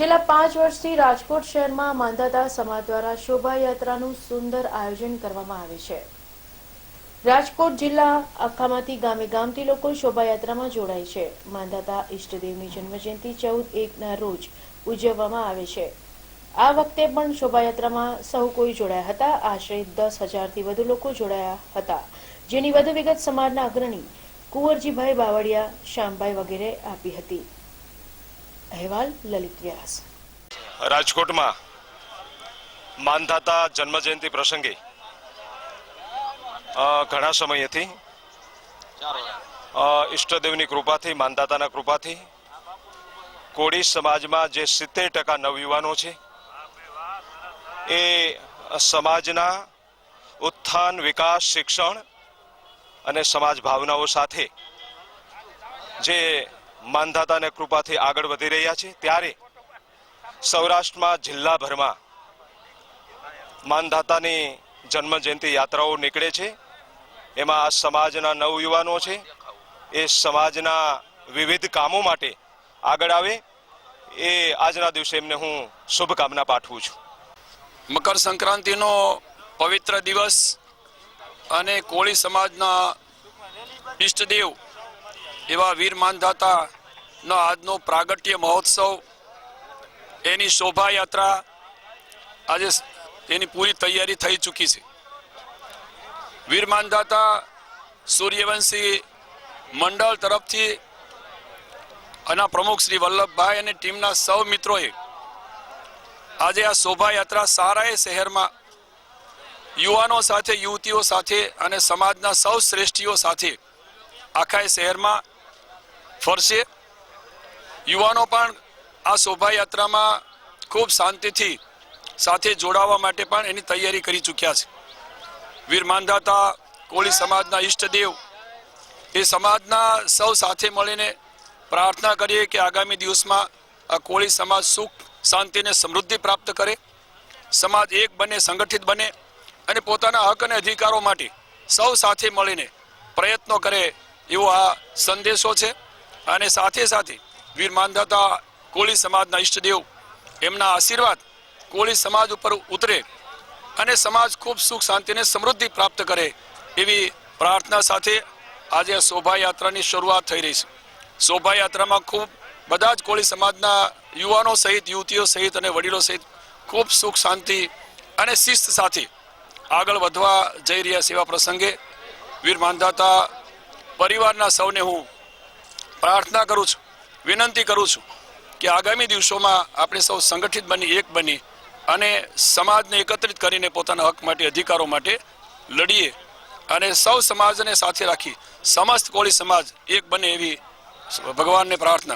છેલ્લા પાંચ વર્ષથી રાજકોટ શહેરમાં માંધાતા સમાજ દ્વારા શોભાયાત્રાનું સુંદર આયોજન કરવામાં આવે છે. રાજકોટ જિલ્લા આખામાંથી ગામે ગામથી લોકો શોભાયાત્રામાં જોડાય છે. માંધાતા ઈષ્ટદેવની જન્મજયંતિ ચૌદ એકના રોજ ઉજવવામાં આવે છે. આ વખતે પણ શોભાયાત્રામાં સૌ કોઈ જોડાયા હતા. આશરે દસ હજારથી વધુ લોકો જોડાયા હતા. જેની વધુ વિગત સમાજના અગ્રણી કુંવરજીભાઈ બાવળિયા, શ્યામભાઈ વગેરે આપી હતી. અહેવાલ લલિત વ્યાસ. રાજકોટમાં માનધાતા જન્મજયંતિ પ્રસંગે ઘણા સમયથી ઈષ્ટદેવની કૃપાથી, માનધાતાના કૃપાથી, કોળી સમાજમાં જે સિત્તેર ટકા નવયુવાનો છે, એ સમાજના ઉત્થાન, વિકાસ, શિક્ષણ અને સમાજ ભાવનાઓ સાથે જે માનધાતાને કૃપાથી આગળ વધી રહ્યા છે, ત્યારે સૌરાષ્ટ્રમાં જિલ્લાભરમાં માનધાતાની જન્મજયંતિ યાત્રાઓ નીકળે છે. એમાં આ સમાજના નવયુવાનો છે. એ સમાજના વિવિધ કામો માટે આગળ આવે. એ આજના દિવસે એમને હું શુભકામના પાઠવું છું. મકર સંક્રાંતિનો પવિત્ર દિવસ અને કોળી સમાજના ઈષ્ટદેવ એવા વીર માનધાતાનો આજનો પ્રાગટ્ય મહોત્સવ, એની શોભાયાત્રા આજે એની પૂરી તૈયારી થઈ ચૂકી છે. વીર માનધાતા સૂર્યવંશી મંડળ તરફથી અને પ્રમુખ શ્રી વલ્લભભાઈ અને ટીમના સૌ મિત્રોએ આજે આ શોભાયાત્રા સારાએ શહેરમાં યુવાનો સાથે, યુવતીઓ સાથે અને સમાજના સૌ શ્રેષ્ઠીઓ સાથે આખા શહેરમાં ફરશે. યુવાનો પણ આ શોભાયાત્રામાં ખૂબ શાંતિથી સાથે જોડાવા માટે પણ એની તૈયારી કરી ચૂક્યા છે. વીર માનધાતા કોળી સમાજના ઈષ્ટદેવ, એ સમાજના સૌ સાથે મળીને પ્રાર્થના કરીએ કે આગામી દિવસમાં આ કોળી સમાજ સુખ શાંતિને સમૃદ્ધિ પ્રાપ્ત કરે. સમાજ એક બને, સંગઠિત બને અને પોતાના હક અને અધિકારો માટે સૌ સાથે મળીને પ્રયત્નો કરે એવો આ સંદેશો છે. અને સાથે સાથે વીર માનધાતા કોળી સમાજના ઈષ્ટદેવ, એમના આશીર્વાદ કોળી સમાજ ઉપર ઉતરે અને સમાજ ખૂબ સુખ શાંતિ અને સમૃદ્ધિ પ્રાપ્ત કરે એવી પ્રાર્થના સાથે આજે શોભાયાત્રાની શરૂઆત થઈ રહી છે. શોભાયાત્રામાં ખૂબ બધા જ કોળી સમાજના યુવાનો સહિત, યુવતીઓ સહિત અને વડીલો સહિત ખૂબ સુખ શાંતિ અને શિસ્ત સાથે આગળ વધવા જઈ રહ્યા સેવા પ્રસંગે વીર માંધાતા પરિવારના સૌને હું પ્રાર્થના કરું છું, વિનંતી કરું છું કે આગામી દિવસોમાં આપણે સૌ સંગઠિત બની, એક બની અને સમાજને એકત્રિત કરીને પોતાના હક માટે, અધિકારો માટે લડીએ અને સૌ સમાજને સાથે રાખી, સમસ્ત કોળી સમાજ એક બને એવી ભગવાનને પ્રાર્થના